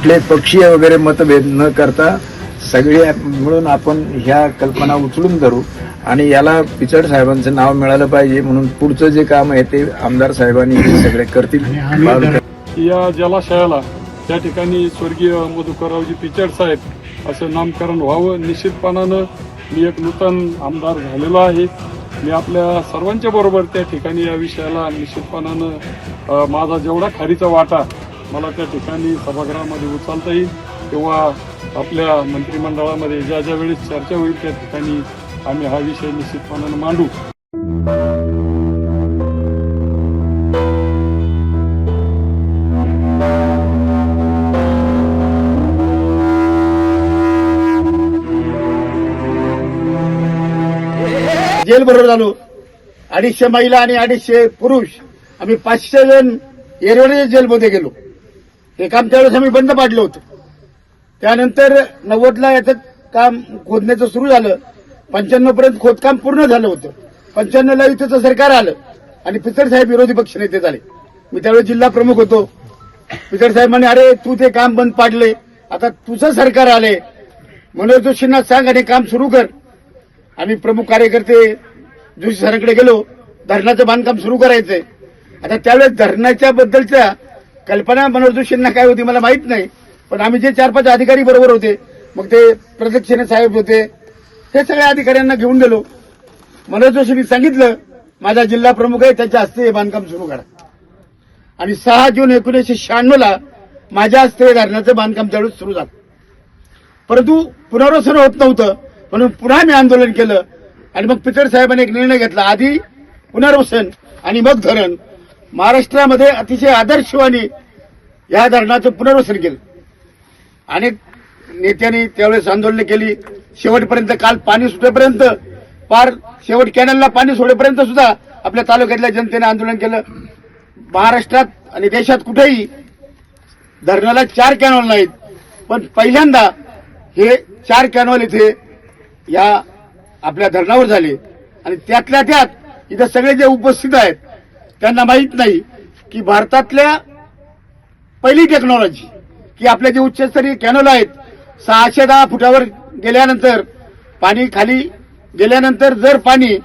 कुठले पक्षीय वगैरे मतभेद न करता सगळे मिळून आपण ह्या कल्पना उचलून धरू आणि याला पिचड साहेबांचं नाव मिळालं पाहिजे म्हणून पुढचं जे काम आहे ते आमदार साहेबांनी सगळे करतील. या जलाशयाला त्या ठिकाणी स्वर्गीय मधुकररावजी पिचड साहेब असं नामकरण व्हावं. निश्चितपणानं मी एक नूतन आमदार झालेलो आहे. मी आपल्या सर्वांच्या बरोबर त्या ठिकाणी या विषयाला निश्चितपणानं माझा जेवढा खारीचा वाटा मला त्या ठिकाणी सभागृहामध्ये उचलता येईल किंवा आपल्या मंत्रिमंडळामध्ये ज्या ज्या वेळेस चर्चा होईल त्या ठिकाणी आम्ही हा विषय निश्चितपणानं मांडू. जेल बरोबर झालो. अडीचशे महिला आणि अडीचशे पुरुष. आम्ही पाचशे जण येरवडे जेलमध्ये गेलो. हे काम त्यावेळेस आम्ही बंद पाडलं होतं. त्यानंतर नव्वदला याचं काम खोदण्याचं सुरू झालं. पंच्याण्णव पर्यंत खोदकाम पूर्ण झालं होतं. पंच्याण्णवला युतीचं सरकार आलं आणि पितर साहेब विरोधी पक्षनेते झाले. मी त्यावेळेस जिल्हा प्रमुख होतो. पितर साहेब म्हणे अरे तू ते काम बंद पाडले. आता तुझं सरकार आले मनोज जोशींना सांग आणि काम सुरू कर. आम्ही प्रमुख कार्यकर्ते जोशी सरांकडे गेलो. धरणाचं बांधकाम सुरू करायचंय. आता त्यावेळेस धरणाच्या बद्दलच्या कल्पना मनोहर जोशींना काय होती मला माहीत नाही पण आम्ही जे चार पाच अधिकारी बरोबर होते मग ते प्रदक्षिणे साहेब होते हे सगळ्या अधिकाऱ्यांना घेऊन गेलो. मनोज जोशींनी सांगितलं माझा जिल्हा प्रमुख आहे त्याच्या हस्ते हे बांधकाम सुरू करा. आणि सहा जून एकोणीसशे शहाण्णवला माझ्या हस्ते हे धरणाचं बांधकाम त्यावेळेस सुरू झालं. परंतु पुनर्वसन होत नव्हतं म्हणून पुन्हा मी आंदोलन केलं आणि मग पितर साहेबांनी एक निर्णय घेतला. आधी पुनर्वसन आणि मग धरण. महाराष्ट्रामध्ये अतिशय आदर्शवानी या धरणाचं पुनर्वसन केलं. अनेक नेत्यांनी त्यावेळेस आंदोलनं केली. शेवटपर्यंत काल पाणी सुटेपर्यंत पार शेवट कॅनलला पाणी सोडेपर्यंत सुद्धा आपल्या तालुक्यातल्या जनतेने आंदोलन केलं. महाराष्ट्रात आणि देशात कुठेही धरणाला चार कॅनॉल नाहीत. पण पहिल्यांदा हे चार कॅनॉल इथे या आपल्या धरणावर झाले. आणि त्यातल्या त्यात इथं सगळे जे उपस्थित आहेत त्यांना माहीत नाही की भारतातल्या पहिली टेक्नॉलॉजी की आपले जे उच्चस्तरीय कॅनॉल आहेत सहाशे दहा फुटावर गेल्यानंतर पाणी खाली गेल्यानंतर जर पाणी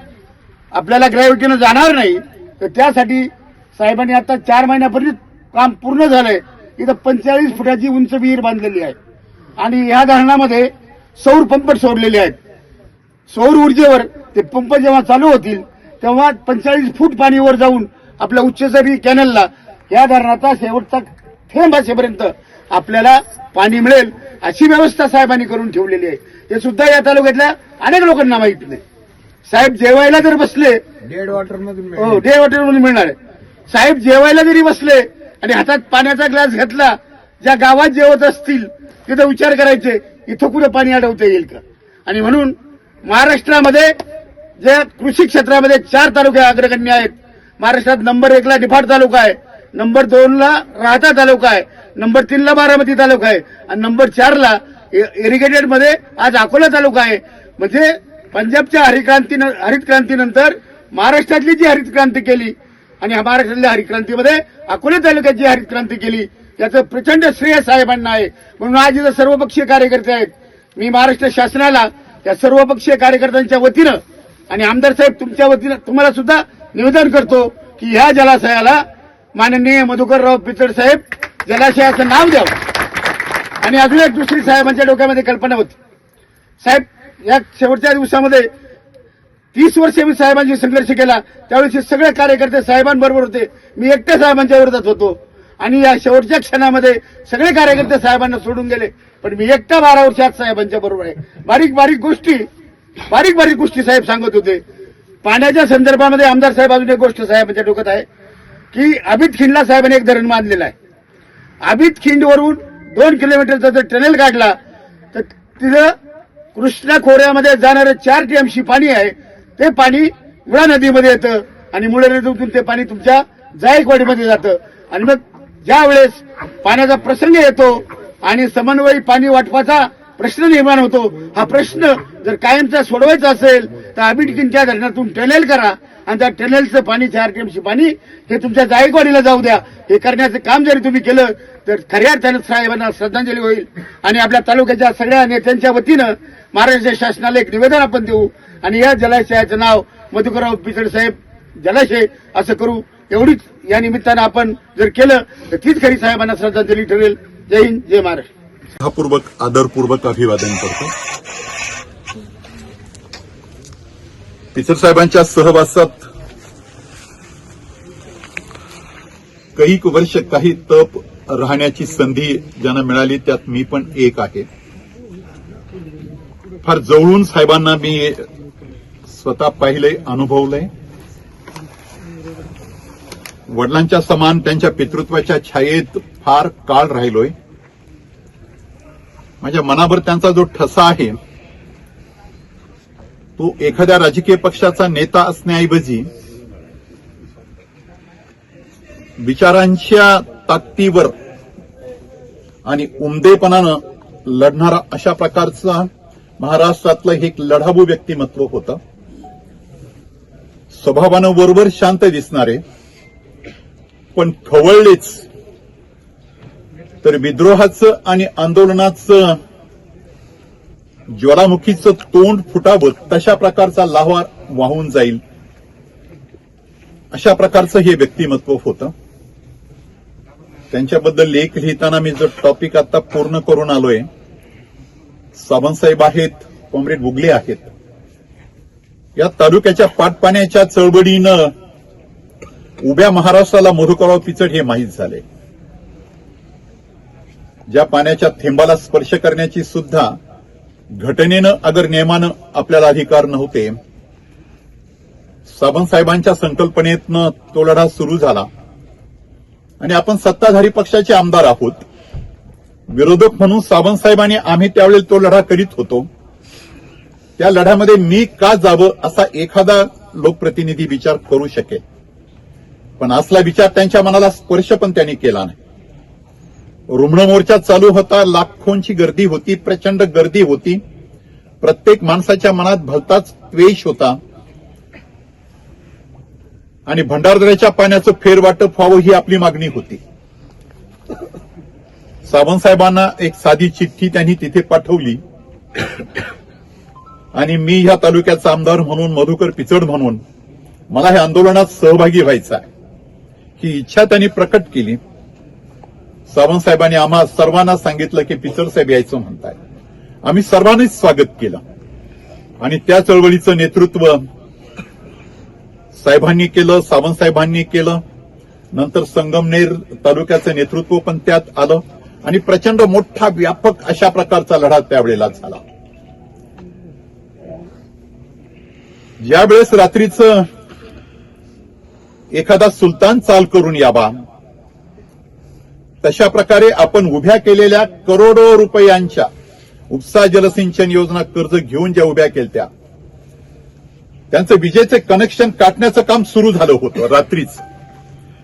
आपल्याला ग्रॅव्हिटीनं जाणार नाही तर त्यासाठी साहेबांनी आता चार महिन्यापूर्वी काम पूर्ण झालंय. इथं पंचेचाळीस फुटाची उंच विहीर बांधलेली आहे. आणि या धरणामध्ये सौर पंप सोडलेले आहेत. सौर ऊर्जेवर ते पंप जेव्हा चालू होतील तेव्हा पंचेचाळीस फूट पाणीवर जाऊन आपल्या उच्चस्तरीय कॅनलला या धरणाचा शेवटचा थेंब असेपर्यंत आपल्याला पाणी मिळेल अशी व्यवस्था साहेबांनी करून ठेवलेली आहे. हे सुद्धा या तालुक्यातल्या अनेक लोकांना माहीत नाही. साहेब जेवायला जर बसले डेड वॉटर मधून हो डे हॉटेलमधून मिळणार आहे. साहेब जेवायला जरी बसले आणि हातात पाण्याचा ग्लास घेतला ज्या गावात जेवत असतील तिथं विचार करायचे इथं कुठं पाणी अडवता येईल का? आणि म्हणून महाराष्ट्रामध्ये ज्या कृषी क्षेत्रामध्ये चार तालुके अग्रगण्य आहेत महाराष्ट्रात नंबर एकला निफाड तालुका आहे. नंबर दोनला राहता तालुका आहे. नंबर तीनला बारामती तालुका आहे. आणि नंबर चारला इरिगेटेडमध्ये आज अकोला तालुका आहे. म्हणजे पंजाबच्या हरिक्रांती हरित क्रांतीनंतर महाराष्ट्रातली जी हरित क्रांती केली आणि ह्या महाराष्ट्रातल्या हरित क्रांतीमध्ये अकोले तालुक्यात जी हरित क्रांती केली याचं प्रचंड श्रेय साहेबांना आहे. म्हणून आज इथं सर्वपक्षीय कार्यकर्ते आहेत. मी महाराष्ट्र शासनाला या सर्वपक्षीय कार्यकर्त्यांच्या वतीनं आणि आमदार साहेब तुमच्या वतीनं तुम्हाला सुद्धा निवेदन करतो की ह्या जलाशयाला माननीय मधुकरराव पिचड साहेब जलाशयाचं नाव द्यावं. आणि अजून एक दुसरी साहेबांच्या डोक्यामध्ये कल्पना होती. साहेब या शेवटच्या दिवसामध्ये तीस वर्षे मी साहेबांशी संघर्ष केला. त्यावेळेस सगळे कार्यकर्ते साहेबांबरोबर होते. मी एकट्या साहेबांच्या विरोधात होतो. आणि या शेवटच्या क्षणामध्ये सगळे कार्यकर्ते साहेबांना सोडून गेले. पण मी एकटा बारा वर्षात साहेबांच्या बरोबर आहे. बारीक बारीक गोष्टी बारीक बारीक गोष्टी साहेब सांगत होते. पाण्याच्या संदर्भामध्ये आमदार साहेब अजून एक गोष्ट साहेबांच्या डोक्यात आहे की अभित खिंडला साहेबांनी एक धरण बांधलेलं आहे. अभित खिंडवरून दोन किलोमीटरचा जर टनेल काढला तर तिथं कृष्णा खोऱ्यामध्ये जाणारं चार टीएमसी पाणी आहे ते पाणी मुळा नदीमध्ये येतं आणि मुळा नदीतून ते पाणी तुमच्या जायकवाडीमध्ये जातं. आणि मग ज्यावेळेस पाण्याचा प्रसंग येतो आणि समन्वयी पाणी वाटपाचा प्रश्न निर्माण होतो. हा प्रश्न जर कायमचा सोडवायचा असेल तर अबिटकिनच्या धरणातून टनेल करा. आणि त्या टनेलचं पाणी चार पाणी हे तुमच्या जायकवाडीला जाऊ द्या. हे करण्याचं काम जरी तुम्ही केलं तर खऱ्या अर्थानं साहेबांना श्रद्धांजली होईल. आणि आपल्या तालुक्याच्या सगळ्या नेत्यांच्या वतीनं महाराष्ट्र शासनाला एक निवेदन आपण देऊ. आणि या जलाशयाचं नाव मधुकरराव पिचड साहेब जलाशय असं करू. एवढीच या निमित्तानं आपण जर केलं तर तीच खरी साहेबांना श्रद्धांजली ठरेल. जय हिंद जय महाराष्ट्र. पूर्वक आदरपूर्वक अभिवादन करतो. पिचर साहेबांच्या सहवासात काही वर्ष काही तप राहण्याची संधी ज्यांना मिळाली त्यात मी पण एक आहे. फार जवळून साहेबांना मी स्वतः पाहिलंय अनुभवलंय वडिलांच्या समान त्यांच्या पितृत्वाच्या छायेत फार काळ राहिलोय. माझ्या मनावर त्यांचा जो ठसा आहे तो एखाद्या राजकीय पक्षाचा नेता असण्याऐवजी विचारांच्या ताकदीवर आणि उमदेपणानं लढणारा अशा प्रकारचा महाराष्ट्रातलं हे एक लढाबू व्यक्तिमत्व होतं. स्वभावानं बरोबर शांत दिसणारे पण खवळलेच तर विद्रोहाचं आणि आंदोलनाचं ज्वालामुखीचं तोंड फुटावं तशा प्रकारचा लाव्हा वाहून जाईल. अशा प्रकारचं हे व्यक्तिमत्व होतं. त्यांच्याबद्दल लेख लिहिताना मी जो टॉपिक आता पूर्ण करून आलोय सावंतसाहेब आहेत कॉम्रेड बुगले आहेत. या तालुक्याच्या पाटपाण्याच्या चळवळीनं उभ्या महाराष्ट्राला मधुकरराव पिचड हे माहीत झाले. ज्या पाण्याच्या थेंबाला स्पर्श करण्याची सुद्धा घटनेनं अगर नियमानं आपल्याला अधिकार नव्हते सावंतसाहेबांच्या संकल्पनेतनं तो लढा सुरू झाला. आणि आपण सत्ताधारी पक्षाचे आमदार आहोत. विरोधक म्हणून सावंतसाहेबांनी आम्ही त्यावेळेला तो लढा करीत होतो. त्या लढ्यामध्ये मी का जावं असा एखादा लोकप्रतिनिधी विचार करू शकेल. पण असला विचार त्यांच्या मनाला स्पर्श पण त्यांनी केला नाही. रुग्ण मोर्चा चालू होता लाखोंची गर्दी होती प्रचंड गर्दी होती. प्रत्येक माणसाच्या मनात भलताच द्वेष होता. आणि भंडारदऱ्याच्या पाण्याचं फेरवाटप व्हावं ही आपली मागणी होती. सावंतसाहेबांना एक साधी चिठ्ठी त्यांनी तिथे पाठवली. आणि मी ह्या तालुक्याचा आमदार म्हणून मधुकर पिचड म्हणून मला हे आंदोलनात सहभागी व्हायचं आहे. ही इच्छा त्यांनी प्रकट केली. सावंतसाहेबांनी आम्हा सर्वांना सांगितलं की पिचर साहेब यायचं म्हणताय. आम्ही सर्वांनीच स्वागत केलं. आणि त्या चळवळीचं नेतृत्व साहेबांनी केलं सावंतसाहेबांनी केलं. नंतर संगमनेर तालुक्याचं नेतृत्व पण त्यात आलं. आणि प्रचंड मोठा व्यापक अशा प्रकारचा लढा त्यावेळेला झाला. ज्यावेळेस रात्रीचं एखादा सुलतान चाल करून यावा तशा प्रकारे आपण उभ्या केलेल्या करोडो रुपयांच्या उपसा जलसिंचन योजना कर्ज घेऊन ज्या उभ्या केल्या त्यांचं विजेचे कनेक्शन काटण्याचं काम सुरू झालं होतं रात्रीच.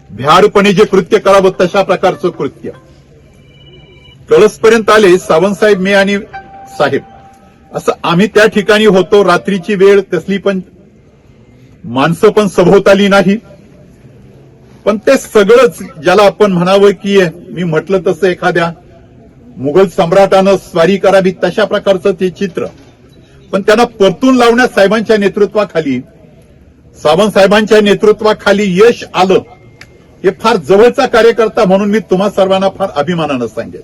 भ्याडपणे जे कृत्य करावं तशा प्रकारचं कृत्य. कळसपर्यंत आले सावंतसाहेब मे आणि साहेब. असं आम्ही त्या ठिकाणी होतो रात्रीची वेळ कसली पण माणसं पण सभोवताली नाही. पण ते सगळंच ज्याला आपण म्हणावं की मी म्हटलं तसं एखाद्या मुघल सम्राटानं स्वारी करावी तशा प्रकारचं ते चित्र. पण त्यांना परतून लावण्यात साहेबांच्या नेतृत्वाखाली सावंत साहेबांच्या नेतृत्वाखाली यश आलं हे फार जवळचा कार्यकर्ता म्हणून मी तुम्हा सर्वांना फार अभिमानानं सांगेन.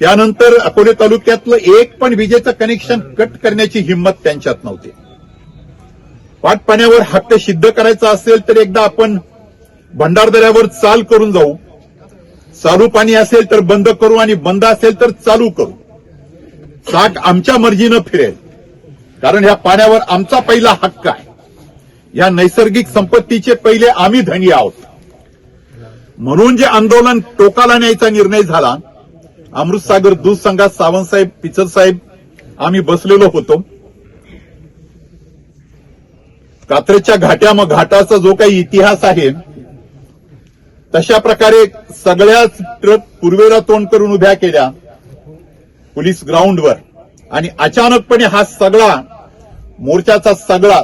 त्यानंतर अकोले तालुक्यातलं एक पण विजेचं कनेक्शन कट करण्याची हिंमत त्यांच्यात नव्हती. पाटपाण्यावर हक्क सिद्ध करायचा असेल तर एकदा आपण भंडारदऱ्यावर चाल करून जाऊ. चालू पाणी असेल तर बंद करू आणि बंद असेल तर चालू करू. चाक आमच्या मर्जीनं फिरेल. कारण ह्या पाण्यावर आमचा पहिला हक्क आहे. या नैसर्गिक संपत्तीचे पहिले आम्ही धनी आहोत. म्हणून जे आंदोलन टोकाला न्यायचा निर्णय झाला अमृतसागर दूध संघात सावंतसाहेब पिचरसाहेब आम्ही बसलेलो होतो. कात्रेच्या घाट्या मग घाटाचा जो काही इतिहास आहे तशा प्रकारे सगळ्याच ट्रक पूर्वेला तोंड करून उभ्या केल्या पोलीस ग्राउंडवर. आणि अचानकपणे हा सगळा मोर्चाचा सगळा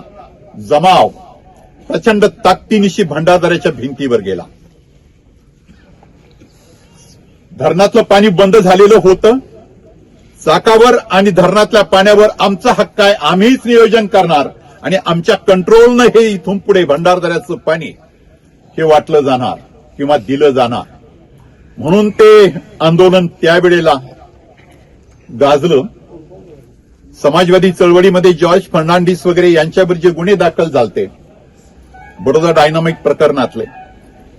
जमाव प्रचंड ताकदीनिशी भंडारदऱ्याच्या भिंतीवर गेला. धरणातलं पाणी बंद झालेलं होतं. चाकावर आणि धरणातल्या पाण्यावर आमचा हक्क आहे. आम्हीच नियोजन करणार. आणि आमच्या कंट्रोलनं हे इथून पुढे भंडारदऱ्याचं पाणी हे वाटलं जाणार किंवा दिलं जाणार. म्हणून ते आंदोलन त्यावेळेला गाजलं. समाजवादी चळवळीमध्ये जॉर्ज फर्नांडिस वगैरे यांच्यावर जे गुन्हे दाखल झालते बडोदा डायनामिक प्रकरणातले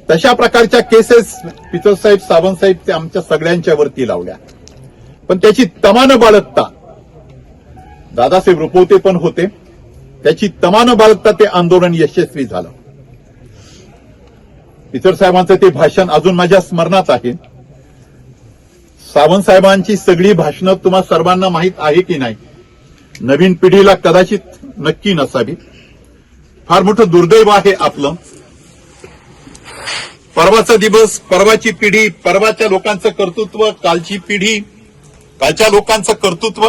तशा प्रकारच्या केसेस पिचरसाहेब सावंतसाहेब ते आमच्या सगळ्यांच्या वरती लावल्या. पण त्याची तमान बाळगता. दादासाहेब रुपवते पण होते. त्याची तमान बाळगता ते आंदोलन यशस्वी झालं. इतर साहेबांचं ते भाषण अजून माझ्या स्मरणात आहे. सावंत साहेबांची सगळी भाषणं तुम्हा सर्वांना माहीत आहे की नाही? नवीन पिढीला कदाचित नक्की नसावी. फार मोठं दुर्दैव आहे आपलं. परवाचा दिवस परवाची पिढी परवाच्या लोकांचं कर्तृत्व कालची पिढी कालच्या लोकांचं कर्तृत्व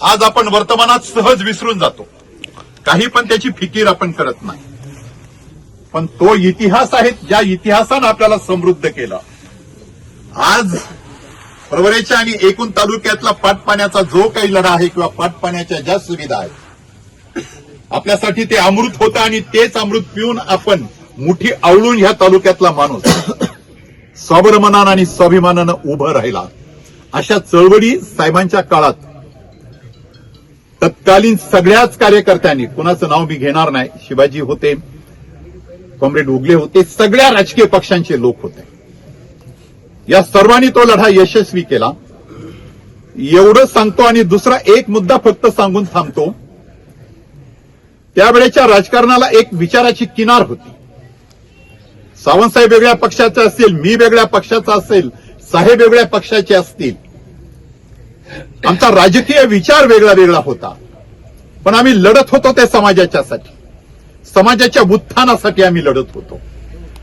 आज आपण वर्तमानात सहज विसरून जातो. काही पण त्याची फिकीर आपण करत नाही. पण तो इतिहास आहे ज्या इतिहासानं आपल्याला समृद्ध केला. आज परवरेच्या आणि एकूण तालुक्यातला पाटपाण्याचा जो काही लढा आहे किंवा पाटपाण्याच्या ज्या सुविधा आहेत आपल्यासाठी ते अमृत होतं आणि तेच अमृत पिऊन आपण मुठी आवळून ह्या तालुक्यातला माणूस स्वावलंबनानं आणि स्वाभिमानानं उभं राहिला. अशा चळवळी साहेबांच्या काळात तत्कालीन सगळ्याच कार्यकर्त्यांनी कुणाचं नाव मी घेणार नाही शिवाजी होते कॉम्रेड उगले होते सगळ्या राजकीय पक्षांचे लोक होते. या सर्वांनी तो लढा यशस्वी केला. एवढं सांगतो आणि दुसरा एक मुद्दा फक्त सांगून थांबतो. त्यावेळेच्या राजकारणाला एक विचाराची किनार होती. सावंतसाहेब वेगळ्या पक्षाचे असतील मी वेगळ्या पक्षाचा असेल साहेब वेगळ्या पक्षाचे असतील आमचा राजकीय विचार वेगळा वेगळा होता. पण आम्ही लढत होतो त्या समाजाच्यासाठी. समाजाच्या उत्थानासाठी आम्ही लढत होतो.